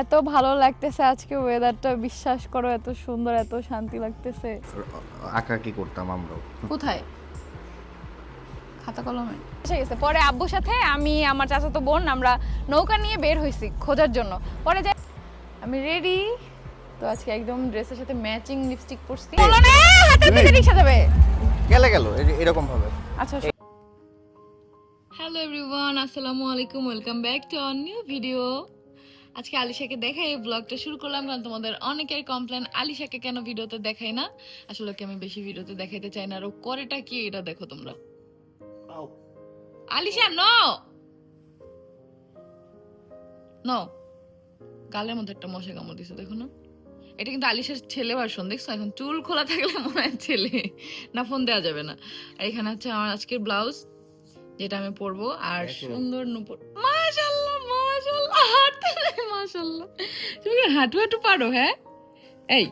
এত ভালো লাগতেছে আজকে ওয়েদারটা বিশ্বাস করো এত সুন্দর এত শান্তি লাগতেছে। আঁকা কি করতাম আমরাও। কোথায়? খাতা কলমে এসে গেছে। পরে আব্বুর সাথে আমি আমার চাচাতো বোন আমরা নৌকা নিয়ে বের হয়েছি খোঁজার জন্য। পরে যাই আমি রেডি তো আজকে একদম ড্রেসের সাথে ম্যাচিং লিপস্টিক পরছি। বলো না হাতে থেকে রিক্সা যাবে গেলে গেল এরকম ভাবে আচ্ছা হ্যালো এভরিওয়ান আসসালামু আলাইকুম welcome back to our new video আজকে আলিশাকে দেখাই এই ব্লগটা শুরু করলাম কারণ তোমাদের অনেকের কমপ্লেন আলিশাকে কেন ভিডিওতে দেখাই না? আসলে ওকে আমি বেশি ভিডিওতে দেখাইতে চাই না আর ও করেটা কি এটা দেখো তোমরা। আলিশা নো নো গালের মধ্যে একটা মশা কামড় দিছে দেখো না। এটা কিন্তু আলিশার ছেলে ভার্সন দেখছ? এখন চুল খোলা থাকলে মনে হয় ছেলে না ফোন দেওয়া যাবে না। আর এখানে হচ্ছে আমার আজকের ব্লাউজ যেটা আমি পরবো আর। সুন্দর নুপুর মাশাআল্লাহ! হাঁটতে মাশাআল্লাহ। তুমি কি হাঁটু হাঁটু পারো হ্যাঁ? এই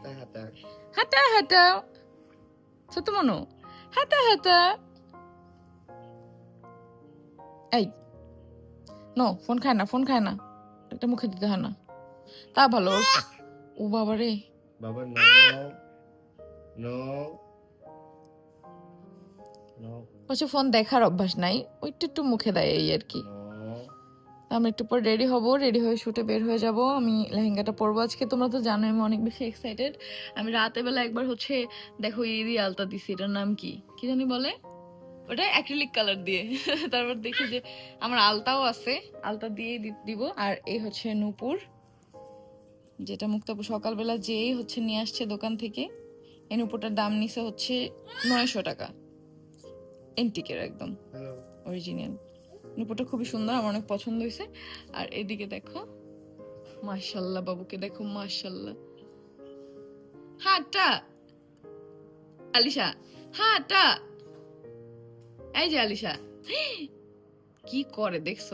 হাঁটা হাঁটা। সত্য মনো হাঁটা হাঁটা। এই নো ফোন খায় না ফোন খায় না। একটা মুখে দিতে হয় না। তা ভালো। ও বাবা রে। বাবা নো নো নো। ফোন দেখার অভ্যাস নাই। ওইটা একটু মুখে দেয় এই আর কি। আমি একটু পর রেডি হব রেডি হয়ে শুটে বের হয়ে যাব। আমি লেহেঙ্গাটা পরবো আজকে তোমরা তো জানো আমি অনেক বেশি এক্সাইটেড আমি রাতে বেলা একবার হচ্ছে দেখো এই দিয়ে আলতা দিছি এটার নাম কি? কি জানি বলে? ওটা অ্যাক্রিলিক কালার দিয়ে। তারপর দেখি যে আমার আলতাও আছে আলতা দিয়ে দিব। আর এই হচ্ছে নূপুর যেটা মুক্তাপু সকালবেলা যেই হচ্ছে নিয়ে আসছে দোকান থেকে। এই নূপুরটার দাম নিছে হচ্ছে নয়শো টাকা। এন্টিকের একদম অরিজিনাল নুপুরটা খুবই সুন্দর, আমার অনেক পছন্দ হয়েছে। আর এদিকে দেখো, মাশাল্লাহ বাবুকে দেখো, মাশাল্লাহ। হাটা! আলিশা, হাটা! এই যে আলিশা। কি করে দেখছ?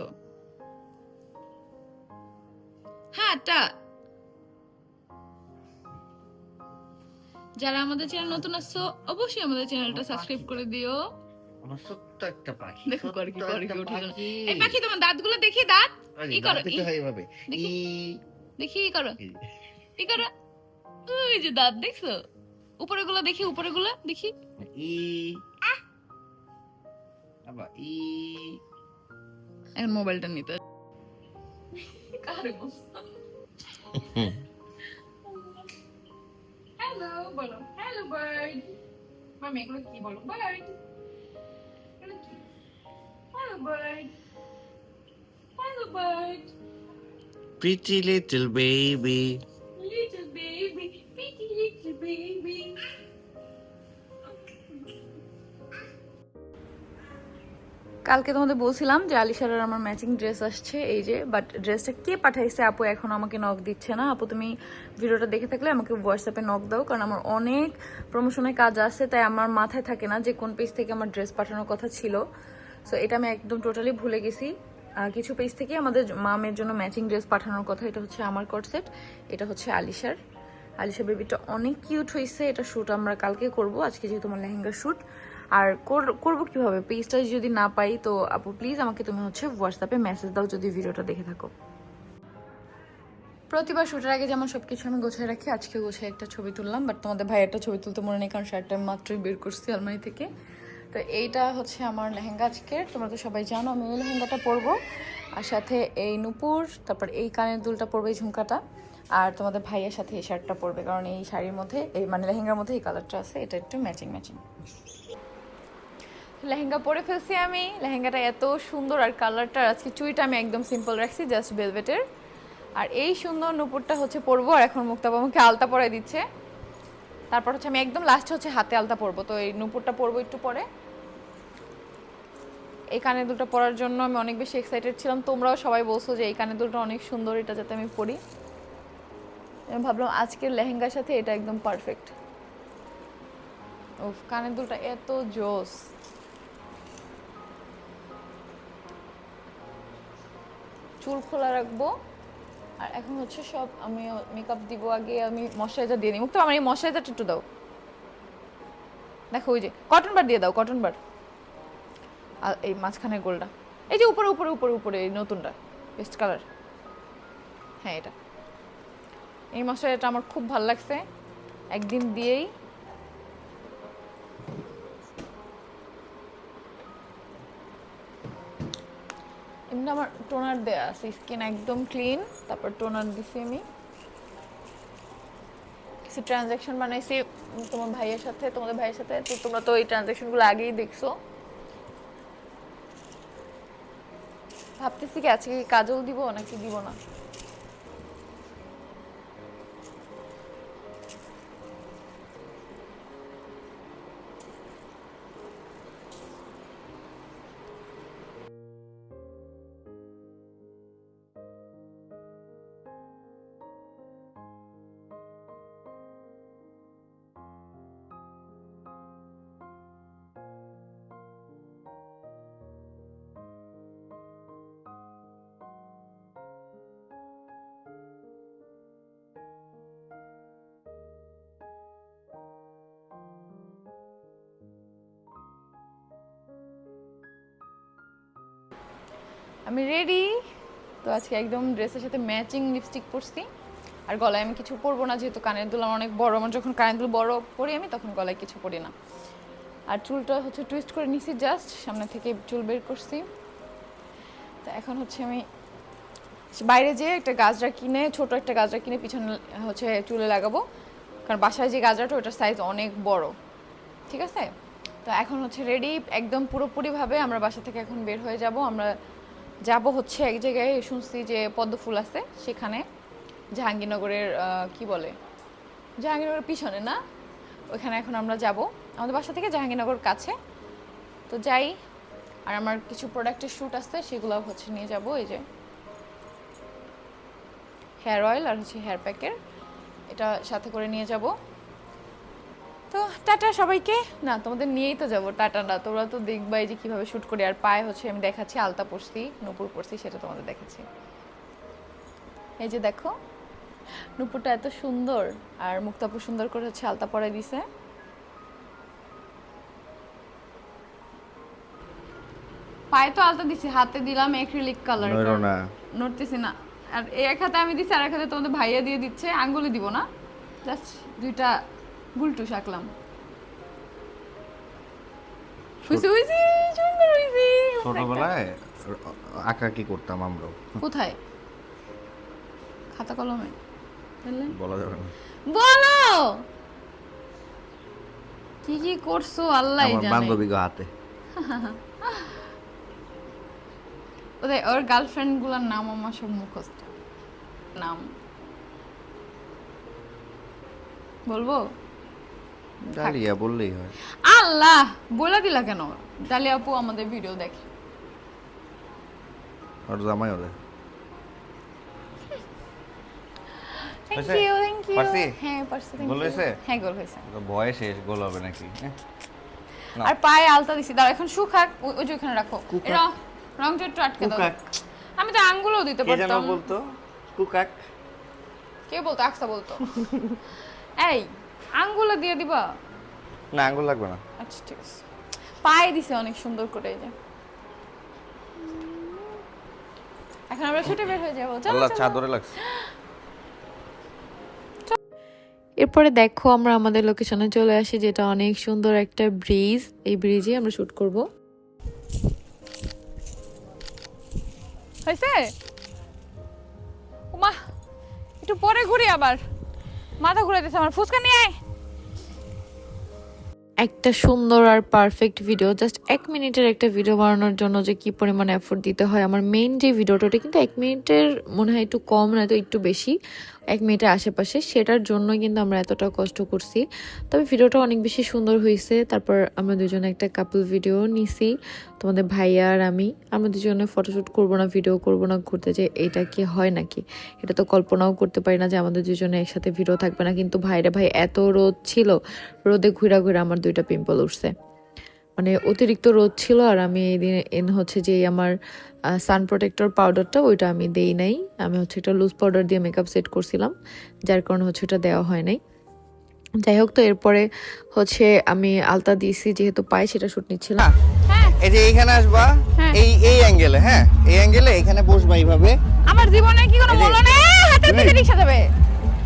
হাটা! যারা আমাদের চ্যানেল নতুন আসছো অবশ্যই আমাদের চ্যানেলটা সাবস্ক্রাইব করে দিও। আমার ছোট্ট একটা পাখি দেখো করে কি, করে কি, উঠে গেল। এই পাখি তোমার দাঁতগুলো দেখি দাঁত। ই করো, দাঁত হয় এভাবে। দেখি। ই, দেখি ই করো। ই। ই করো। ওই যে দাঁত দেখছ? উপরে গুলো দেখি উপরে গুলো দেখি। ই আবার ই এখন মোবাইলটা নিতে হ্যালো বলো। হ্যালো বার্ড মামি এগুলো কি বলো? বার্ড কি hello bird hello bird pretty little baby. Little baby, pretty little baby. কালকে তোমাদের বলছিলাম যে আলিশারের আমার ম্যাচিং ড্রেস আসছে এই যে বাট ড্রেসটা কে পাঠাইছে আপু? এখন আমাকে নক দিচ্ছে না। আপু তুমি ভিডিওটা দেখে থাকলে আমাকে হোয়াটসঅ্যাপে নক দাও কারণ আমার অনেক প্রমোশনের কাজ আছে তাই আমার মাথায় থাকে না যে কোন পেজ থেকে আমার ড্রেস পাঠানোর কথা ছিল। সো এটা আমি একদম টোটালি ভুলে গেছি। কিছু পেজ থেকে আমাদের মামের জন্য ম্যাচিং ড্রেস পাঠানোর কথা, এটা হচ্ছে আমার কটসেট এটা হচ্ছে আলিশার। আলিশা বেবিটা অনেক কিউট হয়েছে এটা শ্যুট আমরা কালকে করব, আজকে যেহেতু আমার লেহেঙ্গার শ্যুট আর কর- করব কীভাবে? পেজটা যদি না পাই, তো আপু প্লিজ আমাকে তুমি হচ্ছে হোয়াটসঅ্যাপে মেসেজ দাও যদি ভিডিওটা দেখে থাকো। প্রতিবার শ্যুটের আগে যেমন সব কিছু আমি গোছায় রাখি আজকে গোছায় একটা ছবি তুললাম বাট তোমাদের ভাই একটা ছবি তুলতে মনে নেই, কারণ শার্টটা মাত্রই বের করছি আলমারি থেকে। তো এইটা হচ্ছে আমার লেহেঙ্গা আজকের। তোমরা তো সবাই জানো, আমি এই লেহেঙ্গাটা পরবো। আর সাথে এই নুপুর, তারপর এই কানের দুলটা পরবে, এই ঝুমকাটা। আর তোমাদের ভাইয়ের সাথে এই শার্টটা পরবে, কারণ এই শাড়ির মধ্যে, এই মানে লেহেঙ্গার মধ্যে এই কালারটা আছে, এটা একটু ম্যাচিং ম্যাচিং লেহেঙ্গা পরে ফেলছি আমি। লেহেঙ্গাটা এত সুন্দর, আর কালারটা আজকে চুইটা আমি একদম সিম্পল রাখছি জাস্ট ভেলভেটের আর এই সুন্দর নুপুরটা হচ্ছে পরবো, আর এখন মুক্তাবা আমাকে আলতা পরাই দিচ্ছে। তারপর হচ্ছে আমি একদম লাস্ট হচ্ছে হাতে আলতা পরবো, তো এই নুপুরটা পরবো একটু পরে। এই কানের দুলটা পরার জন্য আমি অনেক বেশি এক্সাইটেড ছিলাম। তোমরাও সবাই বলছো যে এই কানের দুলটা অনেক সুন্দর, এটা যাতে আমি পরি। আমি ভাবলাম আজকের লেহেঙ্গার সাথে এটা একদম পারফেক্ট উফ কানের দুলটা এত জোস। চুল খোলা রাখব। আর এখন হচ্ছে সব আমি মেকআপ দিব আগে, আমি ময়শ্চারাইজার দিয়ে নিই মুক্ত আমার এই ময়শ্চারাইজারটা একটু দাও। দেখো ওই যে কটন বার দিয়ে দাও কটন বার আর এই মাঝখানে গোলটা। এই যে উপরে উপরে উপরে উপরে, এই নতুনটা বেস্ট কালার হ্যাঁ এটা। এই মশলাটা আমার খুব ভালো লাগছে। একদিন দিয়েই। এমনি আমার টোনার দেওয়া আছে স্কিন একদম ক্লিন তারপর টোনার দিছি আমি। কিছু ট্রানজ্যাকশন বানাইছি তোমার ভাইয়ের সাথে, তোমাদের ভাইয়ের সাথে, তো তোমরা তো এই ট্রানজ্যাকশনগুলো আগেই দেখছ। ভাবতেছি কি আজকে কাজল দিব নাকি দিব না? আমি রেডি তো আজকে একদম ড্রেসের সাথে ম্যাচিং লিপস্টিক পরছি। আর গলায় আমি কিছু পরবো না, যেহেতু কানের দুল আমার অনেক বড়। আমার যখন কানের দুল বড় পরি আমি, তখন গলায় কিছু পরি না। আর চুলটা হচ্ছে টুইস্ট করে নিছি জাস্ট সামনে থেকে চুল বের করছি। তো এখন হচ্ছে আমি বাইরে যেয়ে একটা গাজরা কিনে, ছোট একটা গাজরা কিনে পিছনে হচ্ছে চুলে লাগাবো। কারণ বাসায় যে গাজরাটা, ওটার সাইজ অনেক বড়। ঠিক আছে? তো এখন হচ্ছে রেডি একদম পুরোপুরিভাবে আমরা বাসা থেকে এখন বের হয়ে যাব। আমরা যাব হচ্ছে এক জায়গায়, শুনছি যে পদ্মফুল আছে সেখানে। জাহাঙ্গীরনগরের কি বলে? জাহাঙ্গীরনগরের পিছনে না? ওখানে এখন আমরা যাব। আমাদের বাসা থেকে জাহাঙ্গীরনগর কাছে। তো যাই, আর আমার কিছু প্রোডাক্টের শ্যুট আছে সেগুলো হচ্ছে নিয়ে যাব, এই যে। হেয়ার অয়েল আর হচ্ছে হেয়ার প্যাকের এটা সাথে করে নিয়ে যাব। তো টাটা সবাইকে। না তোমাদের নিয়েই তো যাব টাটা না। তোমরা তো দেখবাই যে কীভাবে শ্যুট করি। আর পায়ে হচ্ছে আমি দেখাচ্ছি আলতা পরছি নুপুর পরছি সেটা তোমাদের দেখাচ্ছি। এই যে দেখো নুপুরটা এত সুন্দর আর মুক্তাপুর সুন্দর করে হচ্ছে আলতা পরাই দিছে। পায়ে তো আলতা দিছি হাতে দিলাম অ্যাক্রিলিক কালার নড়তেছি না। আর এই এক হাতে আমি দিচ্ছি আর এক হাতে তোমাদের ভাইয়া দিয়ে দিচ্ছে আঙ্গুলে দিব না। জাস্ট দুইটা গুলটু শাকলাম। হইছে হইছে সুন্দর হইছে। ছোটবেলায় আঁকা কি করতাম আমরাও। কোথায়? খাতা কলমে। তাহলে বলা যাবে না। বলো! কি কি করছ আল্লাহ আমার জানে। বান্ধবী গো হাতে ওদের ওর গার্লফ্রেন্ডগুলার নাম আমার সব মুখস্থ। নাম। বলব? ডালিয়া বললেই হয়। আল্লাহ বলে দিলা কেন? ডালি আপু আমাদের ভিডিও দেখে। আর জামাই ওদের থ্যাংক ইউ থ্যাংক ইউ পারছি? হ্যাঁ পারছি thank গোল হয়েছে? হ্যাঁ গোল হয়েছে। তো বয়স শেষ গোল হবে নাকি? হ্যাঁ? আর পায়ে আলতা দিছি দাঁড়া এখন শুকাক ওই ওই যে ওখানে রাখো। রংটা একটু আটকে দাও। আমি তো আঙ্গুলও দিতে কে যেন পারতাম। বলতো? কুকাক। কে বলতো? আকসা বলতো। এই আঙ্গুলে দিয়ে দিবা? না আঙ্গুল লাগবে না। আচ্ছা ঠিক আছে। পায়ে দিছে অনেক সুন্দর করে এই যে। এখন আমরা ছুটে বের হয়ে যাব। চলো আল্লাহ। চাদরে লাগছে। এরপরে দেখো আমরা আমাদের লোকেশনে চলে আসি যেটা অনেক সুন্দর একটা ব্রিজ এই ব্রিজে আমরা শুট করব। হয়েছে? মা একটু পরে ঘুরি আবার। মাথা ঘুরে দিছে আমার। ফুচকা নিয়ে আয়। একটা সুন্দর আর পারফেক্ট ভিডিও জাস্ট এক মিনিটের একটা ভিডিও বানানোর জন্য যে কি পরিমাণ এফোর্ট দিতে হয়। আমার মেইন যে ভিডিওটা ওটা কিন্তু এক মিনিটের মনে হয় একটু কম না, তো একটু বেশি। এক মিনিটের আশেপাশে, সেটার জন্য কিন্তু আমরা এতটা কষ্ট করছি। তবে ভিডিওটা অনেক বেশি সুন্দর হয়েছে। তারপর আমরা দুজনে একটা কাপল ভিডিও নিছি, তোমাদের ভাইয়া আর আমি। আমরা দুজনে ফটোশ্যুট করব না ভিডিও করব না, ঘুরতে যে এটা কি হয় নাকি? এটা তো কল্পনাও করতে পারি না যে আমাদের দুজনে একসাথে ভিডিও থাকবে না। কিন্তু ভাইরে ভাই এত রোদ ছিল, রোদে ঘুরা ঘুরে আমার দুইটা পিম্পল উঠছে। মানে অতিরিক্ত রোদ ছিল আর আমি এই দিন এন হচ্ছে যে আমার সান প্রোটেক্টর পাউডারটা ওইটা আমি দেই নাই। আমি হচ্ছে একটা লুজ পাউডার দিয়ে মেকআপ সেট করছিলাম যার কারণে হচ্ছে ওটা দেওয়া হয় নাই। যাই হোক তো এরপরে হচ্ছে আমি আলতা দিয়েছি যেহেতু পায়ে সেটা শুট নিচ্ছিলাম। হ্যাঁ এই যে এইখানে আসবা হ্যাঁ। এই এই অ্যাঙ্গেলে হ্যাঁ এই অ্যাঙ্গেলে এখানে বসবা এইভাবে। আমার জীবনে কি কোনো মূল্য নেই হাতের পিছে রিক্সা যাবে।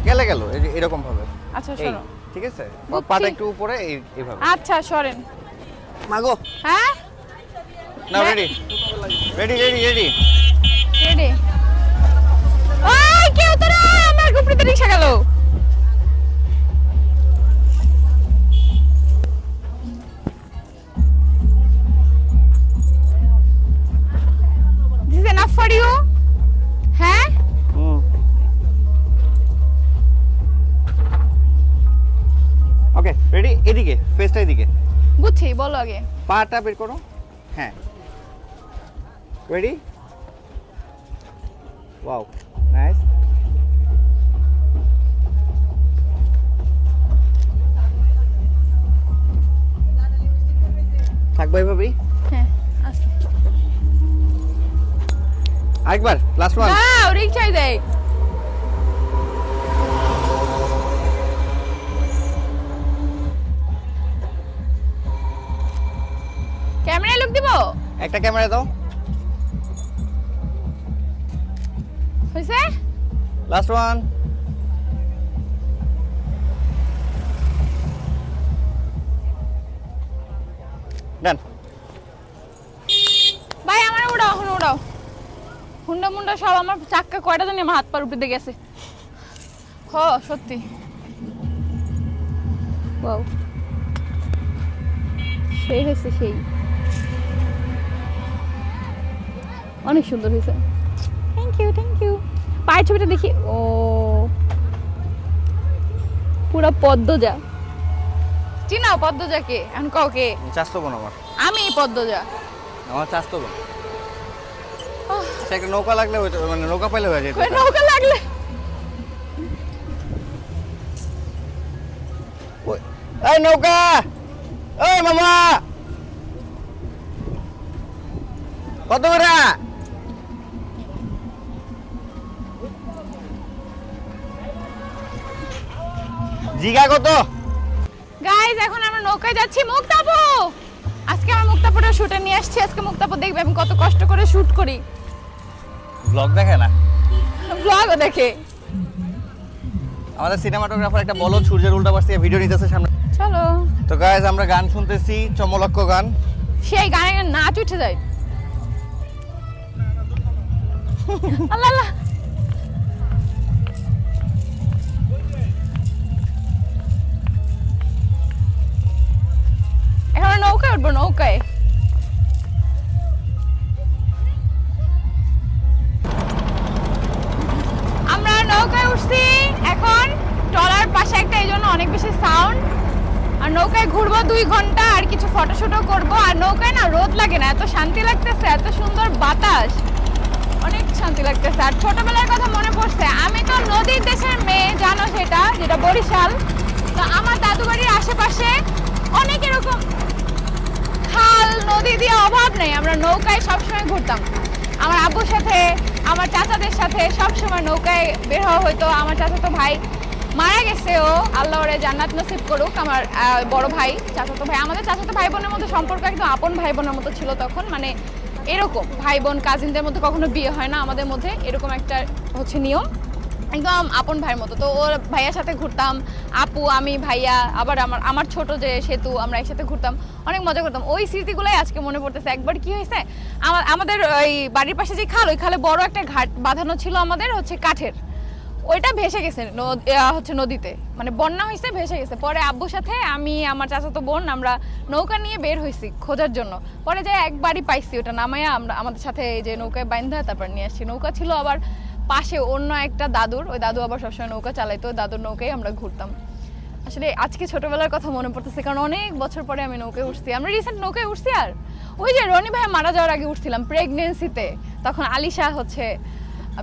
গেলে গেল এরকম ভাবে। আচ্ছা সরো। ঠিক আছে? পাটা একটু উপরে এইভাবে। আচ্ছা সরেন। মাগো। হ্যাঁ? নাও ready ready ready ready ready ওই কেউ তো না আমার গুপড়িতে রিক্সা গেল? হ্যাঁ? ওকে রেডি এদিকে ফেসটা এদিকে। বুঝছি বলো আগে। পাটা বের করো। হ্যাঁ। রেডি ওয়াও নাইস থাকব এভাবেই? হ্যাঁ আরেকবার লাস্ট ওয়ান রিক্সায় দেয় ক্যামেরায় লুক দিব? একটা ক্যামেরা দাও। হয়েছে লাস্ট ওয়ান ডান ভাই আমার উড়াও হুন উড়াও। হুন্ডা মুন্ডা সব আমার চাক্কা কয়টা জানি আমার হাত পার উপরে গেছে। হ সত্যি। ওয়াও সেই হয়েছে সেই। অনেক সুন্দর হয়েছে। থ্যাংক ইউ থ্যাংক ইউ পায়ের ছবিটা দেখি। ও। পুরা পদ্মজা। চিনাও পদ্মজাকে এখন কাউকে চাস্তো বোন আমার। আমি পদ্মজা। আমার চাস্তো বোন সে একটা নৌকা লাগলে মানে নৌকা পাইলে হয়ে যেত নৌকা লাগলে? ওই- এই নৌকা! এই মামা! কত করে জিগা কত? গাইজ এখন আমরা নৌকায় যাচ্ছি মুক্তাপু! আজকে আমার মুক্তাপুরের শুটে নিয়ে আসছি আজকে মুক্তাপু দেখবে আমি কত কষ্ট করে শুট করি। ব্লগ দেখে না? ব্লগও দেখে। আমাদের সিনেমাটোগ্রাফার একটা বলদ সূর্যের উল্টা পাশ থেকে ভিডিও নিতেছে সামনে। চলো। তো গাইজ আমরা গান শুনতেছি চমলক্ষ গান। সেই গানে নাচ উঠে যায়। আল্লাহ আল্লাহ। নৌকায় উঠবো, নৌকায়। আমরা নৌকায় উঠছি, এখন টলার পাশে একটা, এই জন্য অনেক বেশি সাউন্ড আর নৌকায় ঘুরবো দুই ঘণ্টা, আর কিছু ফটোশুটও করব। আর নৌকায় না রোদ লাগে না, এত শান্তি লাগতেছে, এত সুন্দর বাতাস। অনেক শান্তি লাগতেছে। আর ছোটবেলার কথা মনে পড়ছে, আমি তো নদীর দেশের মেয়ে, জানো সেটা, যেটা বরিশাল। তো আমার দাদু বাড়ির আশেপাশে অনেক এরকম খাল, নদী দিয়ে অভাব নেই, আমরা নৌকায় সবসময় ঘুরতাম। আমার আব্বুর সাথে, আমার চাচাদের সাথে সবসময় নৌকায় বের হওয়া হতো। আমার চাচাতো ভাই মারা গেছে ও, আল্লাহ ওরে জান্নাত নসিব করুক। আমার বড় ভাই, চাচাতো ভাই, আমাদের চাচাতো ভাই বোনের মধ্যে সম্পর্ক একদম আপন ভাই বোনের মতো ছিল তখন। মানে এরকম ভাই বোন কাজিনদের মধ্যে কখনো বিয়ে হয় না। আমাদের মধ্যে এরকম একটা হচ্ছে নিয়ম। একদম আপন ভাইয়ের মতো। তো ওর ভাইয়ার সাথে ঘুরতাম, আপু, আমি, ভাইয়া, আবার আমার আমার ছোট যে সেতু, আমরা একসাথে ঘুরতাম, অনেক মজা করতাম। ওই স্মৃতিগুলোই আজকে মনে পড়তেছে। একবার কি হয়েছে? আমা- আমাদের ওই বাড়ির পাশে যে খাল, ওই খালে বড় একটা ঘাট বাঁধানো ছিল আমাদের, হচ্ছে কাঠের। ওইটা ভেসে গেছে হচ্ছে নদীতে। মানে বন্যা হয়েছে ভেসে গেছে। পরে আব্বুর সাথে আমি, আমার চাচাতো বোন, আমরা নৌকা নিয়ে বের হয়েছি খোঁজার জন্য। পরে যাই একবারই পাইছি, ওটা নামাইয়া আমরা, আমাদের সাথে এই যে নৌকায় বাইন্ধা, তারপর নিয়ে আসছি। নৌকা ছিল আবার পাশে অন্য একটা দাদুর, ওই দাদু আবার সবসময় নৌকা চালাইতো দাদুর নৌকায় আমরা ঘুরতাম। আসলে আজকে ছোটবেলার কথা মনে পড়তেছে, কারণ অনেক বছর পরে আমি নৌকায় উঠছি। আমরা রিসেন্ট নৌকায় উঠছি আর? ওই যে রনি ভাই মারা যাওয়ার আগে উঠছিলাম প্রেগনেন্সিতে তখন আলিশা হচ্ছে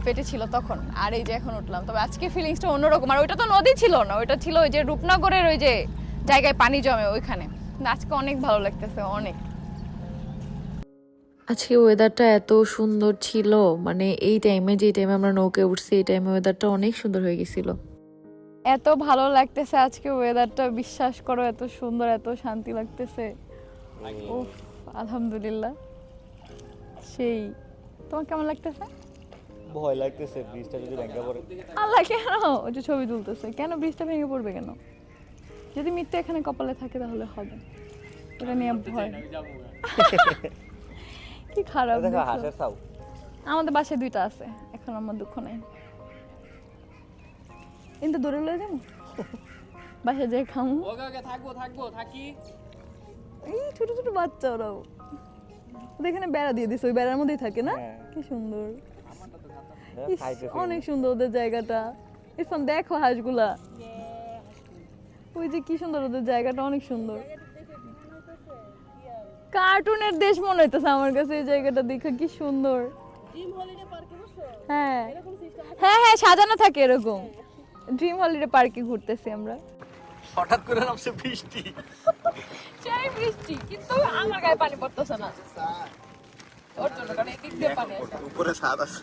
পেটে ছিল তখন, আর এই যে এখন উঠলাম। তবে আজকে ফিলিংসটা অন্যরকম, আর ওইটা তো নদী ছিল না, ওইটা ছিল ওই যে রূপনগরের ওই যে জায়গায় পানি জমে ওইখানে। আজকে অনেক ভালো লাগতেছে, অনেক। আজকে ওয়েদারটা এত সুন্দর ছিল মানে এই টাইমে যে টাইমে আমরা নৌকে উঠছি এই টাইমে ওয়েদারটা অনেক সুন্দর হয়ে গেছিল। এত ভালো লাগতেছে আজকে ওয়েদারটা বিশ্বাস করো এত সুন্দর এত শান্তি লাগতেছে। উফ আলহামদুলিল্লাহ। সেই তোমার কেমন লাগতেছে? ভয় লাগতেছে ব্রিজটা যদি ভেঙে পড়ে। আল্লাহ কেন? ওই যে ছবি তুলতেছে। কেন ব্রিজটা ভেঙে পড়বে কেন? যদি মৃত্যু এখানে কপালে থাকে তাহলে হবে। এটা নিয়ে ভয়। কি খারাপ দেখো? হাঁসের চাও আমাদের বাসায় দুইটা আছে এখন আমার দুঃখ নাই। কিন্তু দূরে লয়ে যাব? বাসায় যেয়ে খামু। ওকে ওকে থাকব থাকব থাকি। এই ছোট ছোট বাচ্চা ওরাও। ওদের এখানে বেড়া দিয়ে দিছে ওই বেড়ার মধ্যেই থাকে না? হ্যাঁ। কি সুন্দর। হ্যাঁ, অনেক সুন্দর ওদের জায়গাটা। ইরফান দেখো হাঁসগুলা। ওই যে কি সুন্দর ওদের জায়গাটা অনেক সুন্দর। কার্টুনের দেশ মনে হইতেছে আমার কাছে এই জায়গাটা দেখে কি সুন্দর। হ্যাঁ। হ্যাঁ হ্যাঁ সাজানো থাকে এরকম। ড্রিম হলিডে পার্কে ঘুরতেছি আমরা। হঠাৎ করে নামছে বৃষ্টি। চাই বৃষ্টি কিন্তু আমার গায়ে পানি পড়তেছে না। ওর জন্য কারণ এদিক দিয়ে পানি আসে উপরে ছাদ আছে।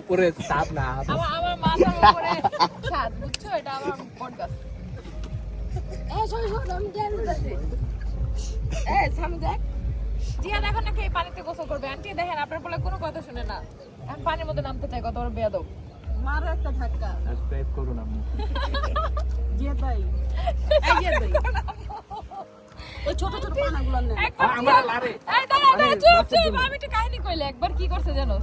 উপরে চাপ না আমার আমার মাথার উপরে ছাদ বুঝছ? এটা আমার বট গাছ এই শোন শোন আমি জ্ঞান দিতেছি। এই সামনে দেখ। জিয়াদ এখন নাকি এই পানিতে গোসল করবে। আন্টি দেখেন আপনার বলে কোনো কথা শুনে না। এখন পানির মধ্যে নামতে চাই কত বড় বেয়াদব। মারো একটা ধাক্কা। সাবস্ক্রাইব করুন আপনি জিয়াদ ভাই এই জিয়াদ ভাই ওই ছোট ছোট পানাগুলো নেন আমরা লারে এই দাঁড়া দাঁড়া চুপ চুপ। আমি একটু কাহিনী কইলে একবার কি করছে জানো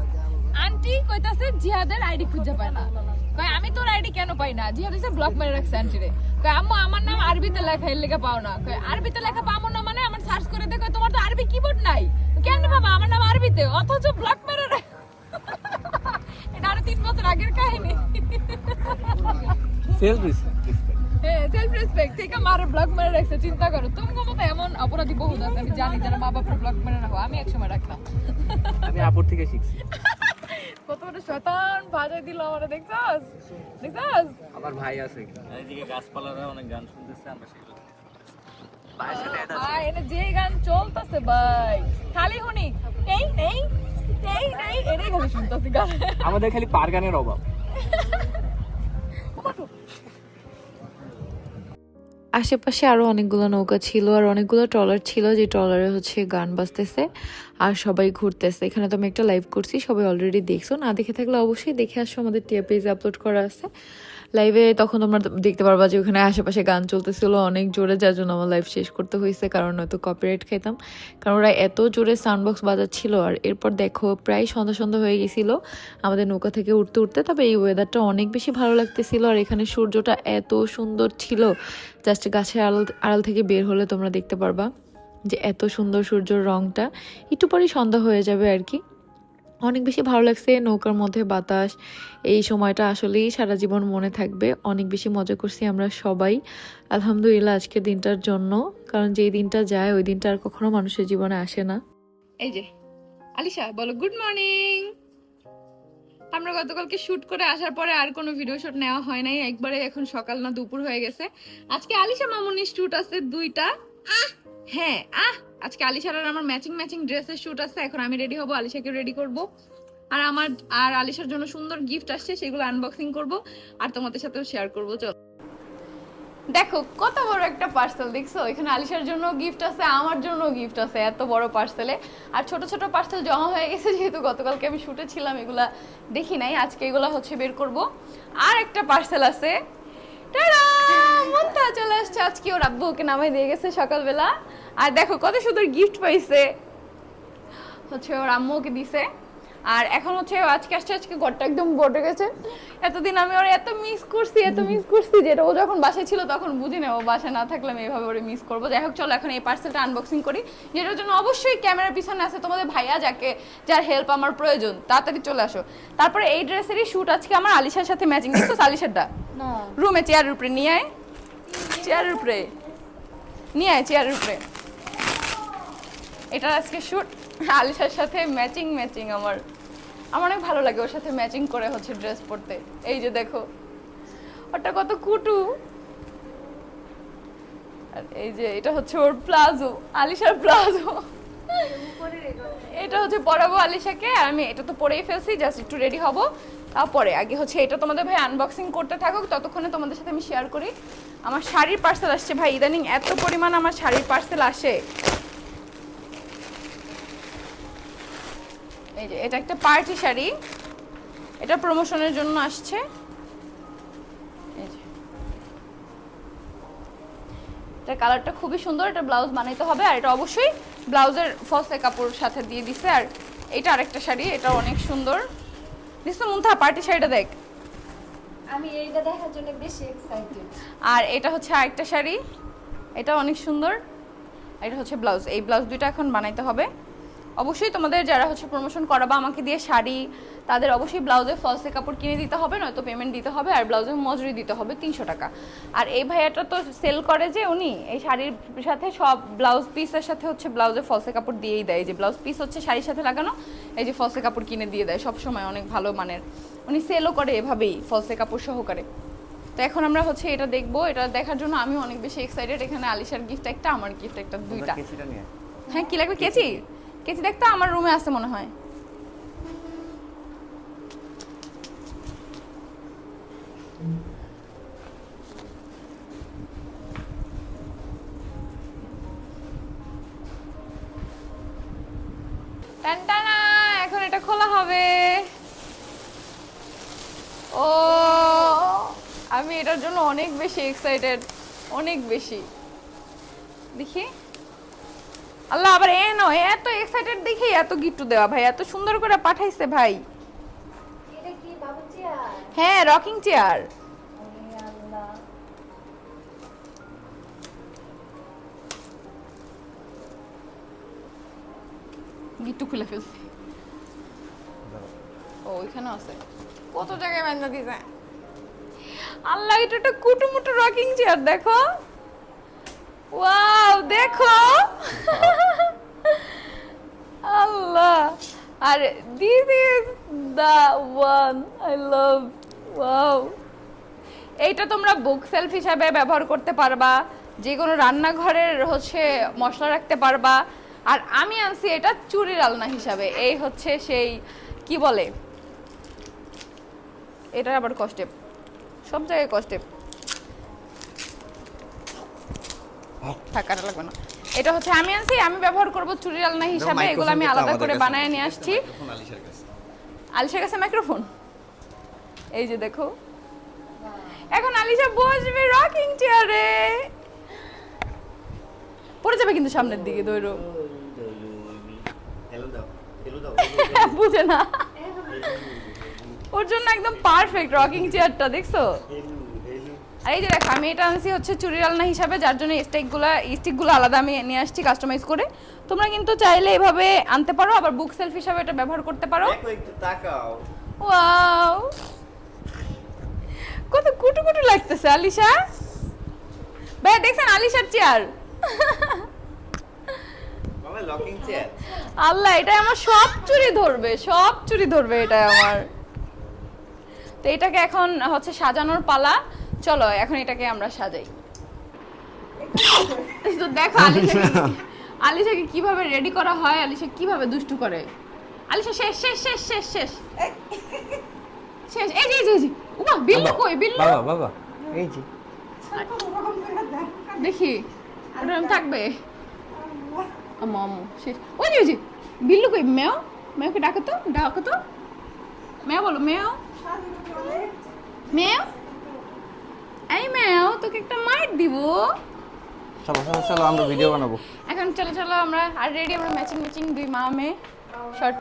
আন্টি কইতাছে জিহাদের আইডি খুঁজে পায় না। কয় আমি তোর আইডি কেন পাই না? জিহাদ হইছে ব্লক মেরে রাখছে আন্টি রে কয় আম্মু আমার নাম আরবিতে লেখা এর লেখা পাও না। কয় আরবিতে লেখা পাবো না মানে আমার সার্চ করে দেখো তোমার তো আরবি কিবোর্ড নাই। কেন বাবা আমার নাম আরবিতে অথচ ব্লক মেরে রাখ- এটা আরও তিন বছর আগের কাহিনী। সেলফ রেসপেক্ট হ্যাঁ সেলফ রেসপেক্ট থেকে মারে ব্লক মেরে রাখছে চিন্তা করো। তুমি মতো এমন অপরাধী বহুত আছে আমি জানি যারা মা বাবার ব্লক মেরে রাখো আমি একসময় রাখলাম। আমি আপুর থেকে শিখছি। কত বড় শয়তান বাজাই দিল আমার দেখছাস? দেখছাস? আমার ভাই আছে। এইদিকে গাছপালারা অনেক গান শুনতেছে আমরা সেগুলো ভাই এনে যে গান চলতেছে ভাই। খালি শুনি। এই এই এই এই এটাই খালি শুনতেছি গান। আমাদের খালি পার গানের অভাব। আশেপাশে আরও অনেকগুলো নৌকা ছিল আর অনেকগুলো ট্রলার ছিল, যে ট্রলারে হচ্ছে গান বাজতেছে আর সবাই ঘুরতেছে। এখানে তো আমি একটা লাইভ করছি, সবাই অলরেডি দেখছ। না দেখে থাকলে অবশ্যই দেখে আসো, আমাদের টিয়া পেজ আপলোড করা আছে। লাইভে তখন তোমরা দেখতে পারবা যে ওখানে আশেপাশে গান চলতেছিল অনেক জোরে, যার জন্য আমার লাইভ শেষ করতে হয়েছে, কারণ হয়তো কপিরাইট খাইতাম। কারণ ওরা এত জোরে সাউন্ড বক্স বাজাচ্ছিল, আর এরপর দেখো প্রায় সন্ধ্যা সন্ধ্যা হয়ে গেছিল আমাদের নৌকা থেকে উঠতে উঠতে, তবে এই ওয়েদারটা অনেক বেশি ভালো লাগতেছিল, আর এখানে সূর্যটা এত সুন্দর ছিল। জাস্ট গাছের আড়াল আড়াল থেকে বের হলে তোমরা দেখতে পারবা যে এত সুন্দর সূর্যর রংটা। একটু পরেই সন্ধ্যা হয়ে যাবে আর কি। অনেক বেশি ভালো লাগছে নৌকার মধ্যে বাতাস। এই সময়টা আসলেই সারা জীবন মনে থাকবে। অনেক বেশি মজা করছি আমরা সবাই। আলহামদুলিল্লাহ আজকের দিনটার জন্য। কারণ যেই দিনটা যায়, ওই দিনটা আর কখনো মানুষের জীবনে আসে না। এই যে, আলিশা, বলো গুড মর্নিং আমরা গতকালকে শুট করে আসার পরে আর কোনো ভিডিও শুট নেওয়া হয় নাই। একবারে এখন সকাল না, দুপুর হয়ে গেছে। আজকে আলিশা মামুনি শুট আছে দুইটা। হ্যাঁ আহ! আজকে আলিশার আর আমার ম্যাচিং ম্যাচিং ড্রেসের শুট আছে। এখন আমি রেডি হব আলিশাকে রেডি করব। আর আমার আর আলিশার জন্য সুন্দর গিফট আসছে সেগুলো আনবক্সিং করব। আর তোমাদের সাথেও শেয়ার করব চলো। দেখো কত বড় একটা পার্সেল দেখছ? এখানে আলিশার জন্য গিফট আছে আমার জন্য গিফট আছে এত বড় পার্সেলে আর ছোট ছোট পার্সেল জমা হয়ে গেছে যেহেতু গতকালকে আমি শুটে ছিলাম এগুলা দেখি নাই আজকে এগুলা হচ্ছে বের করব। আর একটা পার্সেল আছে। টাডা! মন্তা চলে আসছে? আজকে ওর আব্বু ওকে নামাই দিয়ে গেছে সকালবেলা। আর দেখো কত সুন্দর গিফট পাইছে। হচ্ছে ওর আম্মু ওকে দিছে। আর এখন হচ্ছে আজকে আসছে আজকে ঘরটা একদম বটে গেছে। এতদিন আমি ওর এত মিস করছি এত মিস করছি যেটা ও যখন বাসায় ছিল তখন বুঝি না ও বাসায় না থাকলে আমি এইভাবে ওরে মিস করব। যাই হোক চলো এখন এই পার্সেলটা আনবক্সিং করি। যেটার জন্য অবশ্যই ক্যামেরার পিছনে আছে তোমাদের ভাইয়া যাকে যার হেল্প আমার প্রয়োজন। তাড়াতাড়ি চলে আসো। তারপরে এই ড্রেসেরই শ্যুট আজকে আমার আলিশার সাথে ম্যাচিং দেখছ আলিশারটা? রুমে চেয়ারের উপরে নিয়ে আয়। চেয়ারের উপরে। নিয়ে আয় চেয়ারের উপরে। এটার আজকে শ্যুট আলিশার সাথে ম্যাচিং ম্যাচিং আমার। আমার অনেক ভালো লাগে ওর সাথে ম্যাচিং করে হচ্ছে ড্রেস পরতে। এই যে দেখো। ওটা কত কুটু। আর এই যে এটা হচ্ছে ওর প্লাজো, আলিশার প্লাজো। এটা হচ্ছে পরাবো আলিশাকে, আর আমি এটা তো পরেই ফেলছি জাস্ট একটু রেডি হব। তারপরে, আগে হচ্ছে এটা তোমাদের ভাই আনবক্সিং করতে থাকুক, ততক্ষণে তোমাদের সাথে আমি শেয়ার করি। আমার শাড়ির পার্সেল আসছে ভাই, ইদানিং এত পরিমাণ আমার শাড়ির পার্সেল আসে। এই যে, এটা একটা পার্টি শাড়ি। এটা প্রমোশনের জন্য আসছে। এটা কালারটা খুবই সুন্দর এটা ব্লাউজ বানাইতে হবে আর এটা অবশ্যই ব্লাউজের ফসে কাপড় সাথে দিয়ে দিছে। আর এটা আরেকটা শাড়ি এটা অনেক সুন্দর। দিস মুন্থা পার্টি শাড়িটা দেখ। আমি এইটা দেখার জন্য বেশি এক্সাইটেড আর এটা হচ্ছে আরেকটা শাড়ি এটা অনেক সুন্দর। এটা হচ্ছে ব্লাউজ এই ব্লাউজ দুইটা এখন বানাইতে হবে। অবশ্যই তোমাদের যারা হচ্ছে প্রমোশন করাবা আমাকে দিয়ে শাড়ি তাদের অবশ্যই ব্লাউজে ফলসে কাপড় কিনে দিতে হবে নয়তো পেমেন্ট দিতে হবে আর ব্লাউজে মজুরি দিতে হবে তিনশো টাকা। আর এই ভাইয়াটা তো সেল করে যে উনি এই শাড়ির সাথে সব ব্লাউজ পিসের সাথে হচ্ছে ব্লাউজে ফলসে কাপড় দিয়েই দেয়। যে ব্লাউজ পিস হচ্ছে শাড়ির সাথে লাগানো এই যে ফলসে কাপড় কিনে দিয়ে দেয়। সবসময় অনেক ভালো মানের। উনি সেলও করে এভাবেই ফলসে কাপড় সহকারে। তো এখন আমরা হচ্ছে এটা দেখব। এটা দেখার জন্য আমি অনেক বেশি এক্সাইটেড এখানে আলিশার গিফট একটা আমার গিফট একটা দুইটা। হ্যাঁ কি লাগবে? কেচি? কেচি দেখতে আমার রুমে আছে মনে হয়। এখন এটা খোলা হবে। ও, আমি এটার জন্য অনেক বেশি এক্সাইটেড অনেক বেশি। দেখি। আল্লাহ আবার এ এত এক্সাইটেড দেখি এত গিফট দেওয়া ভাই এত সুন্দর করে পাঠাইছে ভাই। এটা কি বাবু চেয়ার হ্যাঁ রকিং চেয়ার গিট্টু খুলে ফেলছি। ও ওইখানে আছে। কত জায়গায় বান্ধা দিছে আল্লাহ এটা একটা কুটুমুটু রকিং চেয়ার দেখো। ওয়াও দেখো। আল্লাহ। আর this is the one I love wow এইটা তোমরা বুক সেলফ হিসাবে ব্যবহার করতে পারবা। যে কোনো রান্নাঘরের হচ্ছে মশলা রাখতে পারবা। আর আমি আনছি এটা চুরির আলনা হিসাবে। এই হচ্ছে সেই, কি বলে? এটা আবার কষ্টে সব জায়গায় কষ্টে থাকাটা লাগবে না। এটা হচ্ছে আমি আনছি আমি ব্যবহার করব চুরির আলনা হিসাবে এগুলো আমি আলাদা করে বানায় নিয়ে আসছি। আলিশার কাছে। মাইক্রোফোন এই যে দেখো। এখন আলিশা বসবে রকিং চেয়ারে পড়ে যাবে কিন্তু সামনের দিকে দৌড়ো বুঝে না। ওর জন্য একদম পারফেক্ট রকিং চেয়ারটা দেখছ? আর এই যে দেখো আমি এটা আনছি হচ্ছে চুরির আলনা হিসাবে যার জন্য স্টেকগুলো স্টিকগুলো আলাদা আমি নিয়ে আসছি কাস্টমাইজ করে। তোমরা কিন্তু চাইলে এভাবে আনতে পারো আবার বুক সেলফ হিসাবে এটা ব্যবহার করতে পারো। একটু তাকাও। ওয়াও! কত কুটু কুটু লাগতেছে আলিশা। ভাই দেখছেন আলিশার চেয়ার আল্লাহ এটা আমার সব চুরি ধরবে সব চুরি ধরবে এটা আমার। তো এটাকে এখন হচ্ছে সাজানোর পালা। চলো এখন এটাকে আমরা সাজাই। তো দেখো আলিশাকে আলিশাকে কীভাবে রেডি করা হয় আলিশা কীভাবে দুষ্টু করে? আলিশা শেষ শেষ শেষ শেষ শেষ। শেষ এই যে এই যে, উমা বিল্লু কই বিল্লু? বাবা বাবা। এই যে। দেখি এরম থাকবে। আম্মু আম্মু শেষ। ওই যে ওই যে বিল্লু কই মেও? মেওকে ডাকো তো ডাকো তো। মেও বলো মেও। মেও? এই মেও তোকে একটা মাইট দিব। চলো চলো চলো আমরা ভিডিও বানাবো। এখন চলো চলো আমরা আর রেডি আমরা ম্যাচিং ম্যাচিং দুই মা মেয়ে শর্ট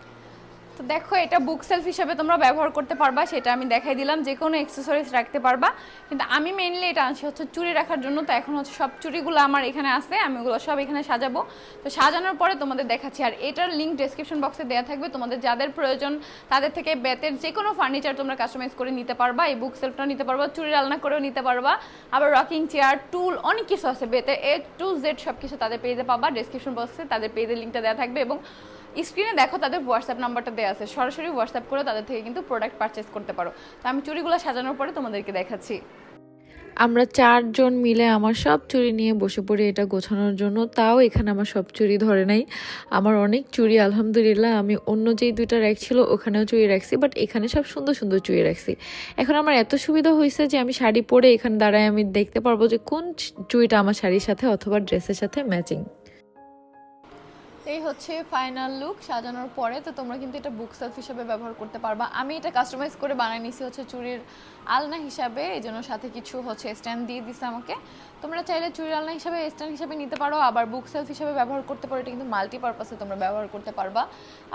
তো দেখো, এটা বুক সেলফ হিসাবে তোমরা ব্যবহার করতে পারবা, সেটা আমি দেখাই দিলাম, যে কোনো অ্যাক্সেসরিজ রাখতে পারবা। কিন্তু আমি মেইনলি এটা আনছি হচ্ছে চুরি রাখার জন্য, তো এখন হচ্ছে সব চুরিগুলো আমার এখানে আছে, আমি ওগুলো সব এখানে সাজাবো। তো সাজানোর পরে তোমাদের দেখাচ্ছি, আর এটার লিঙ্ক ডেসক্রিপশন বক্সে দেওয়া থাকবে। তোমাদের যাদের প্রয়োজন, তাদের থেকে বেতের যে কোনো ফার্নিচার তোমরা কাস্টমাইজ করে নিতে পারবা, এই বুক সেলফটা নিতে পারবা চুরি আলনা করেও নিতে পারবা। আবার রকিং চেয়ার টুল অনেক কিছু আছে বেতে এ টু জেড সব কিছু তাদের পেজে পাবা ডেসক্রিপশন বক্সে তাদের পেজের লিঙ্কটা দেওয়া থাকবে এবং স্ক্রিনে দেখো তাদের হোয়াটসঅ্যাপ নাম্বারটা দেওয়া আছে। সরাসরি হোয়াটসঅ্যাপ করে তাদের থেকে কিন্তু প্রোডাক্ট পারচেস করতে পারো। তো আমি চুরিগুলো সাজানোর পরে তোমাদেরকে দেখাচ্ছি। আমরা চারজন মিলে আমার সব চুরি নিয়ে বসে পড়ি এটা গোছানোর জন্য। তাও এখানে আমার সব চুরি ধরে নাই। আমার অনেক চুরি আলহামদুলিল্লাহ। আমি অন্য যেই দুইটা র্যাক ছিল, ওখানেও চুড়ি রাখছি বাট এখানে সব সুন্দর সুন্দর চুরি রাখছি। এখন আমার এত সুবিধা হয়েছে যে আমি শাড়ি পরে এখানে দাঁড়ায় আমি দেখতে পারব যে কোন চুরিটা আমার শাড়ির সাথে অথবা ড্রেসের সাথে ম্যাচিং এই হচ্ছে ফাইনাল লুক সাজানোর পরে, তো তোমরা কিন্তু এটা বুক সেলফ হিসাবে ব্যবহার করতে পারবা। আমি এটা কাস্টমাইজ করে বানিয়ে নিছি হচ্ছে চুরির আলনা হিসাবে, এই জন্য সাথে কিছু হচ্ছে স্ট্যান্ড দিয়ে দিছে আমাকে। তোমরা চাইলে চুরির আলনা হিসাবে স্ট্যান্ড হিসাবে নিতে পারো, আবার বুক সেলফ হিসাবে ব্যবহার করতে পারো, এটা কিন্তু মাল্টিপারপাসে তোমরা ব্যবহার করতে পারবা।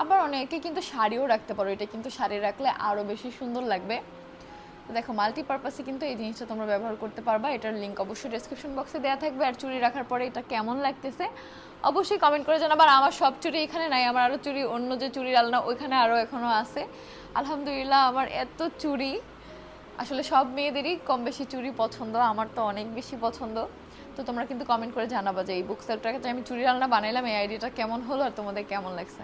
আবার অনেকে কিন্তু শাড়িও রাখতে পারো, এটা কিন্তু শাড়ি রাখলে আরও বেশি সুন্দর লাগবে। দেখো মাল্টিপারপাসে কিন্তু এই জিনিসটা তোমরা ব্যবহার করতে পারবা। এটার লিঙ্ক অবশ্যই ডেসক্রিপশন বক্সে দেওয়া থাকবে। আর চুরি রাখার পরে এটা কেমন লাগতেছে, অবশ্যই কমেন্ট করে জানাবার আমার সব চুরি এখানে নাই, আমার আরও চুরি, অন্য যে চুরির আলনা ওইখানে আরও এখনও আছে। আলহামদুলিল্লাহ, আমার এত চুরি। আসলে সব মেয়েদেরই কম বেশি চুরি পছন্দ, আমার তো অনেক বেশি পছন্দ। তো তোমরা কিন্তু কমেন্ট করে জানাবা যে এই বুক সেলটাকে আমি চুরির আলনা বানাইলাম, এই আইডিয়াটা কেমন হলো আর তোমাদের কেমন লাগছে?